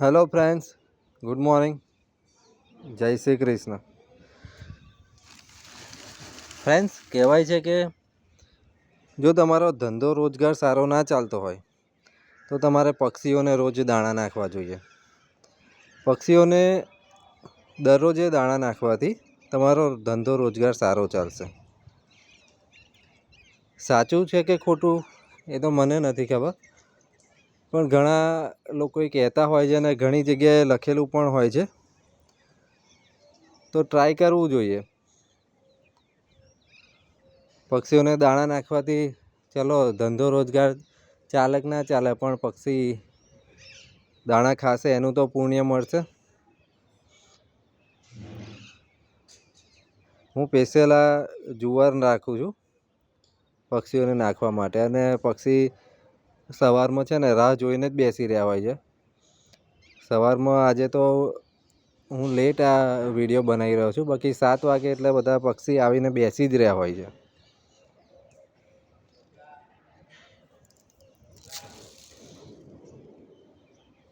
Hello friends good morning જય Shri Krishna. Friends કહેવાય છે કે જો તમારો ધંધો રોજગાર સારો ના ચાલતો હોય, તો તમારે પક્ષીઓને રોજ દાણા નાખવા જોઈએ. પક્ષીઓને દરરોજે દાણા નાખવાથી તમારો ધંધો રોજગાર સારો ચાલશે. સાચું છે કે ખોટું? એ તો મને નથી ખબર. પણ ઘણા લોકો એ કહેતા હોય છે અને ઘણી જગ્યાએ લખેલું પણ હોય છે. તો ટ્રાય કરવું જોઈએ. પક્ષીઓને દાણા નાખવાથી ચલો ધંધો રોજગાર ચાલક ના ચાલે પણ પક્ષી દાણા ખાશે એનું તો પુણ્ય મળશે. હું પેસેલા જુવાર રાખું છું પક્ષીઓને નાખવા માટે અને પક્ષી સવારમાં છે ને રાહ જોઈને જ બેસી રહ્યા હોય છે. સવારમાં આજે તો હું લેટ આ વીડિયો બનાવી રહ્યો છું. બાકી સાત વાગે એટલે બધા પક્ષી આવીને બેસી જ રહ્યા હોય છે.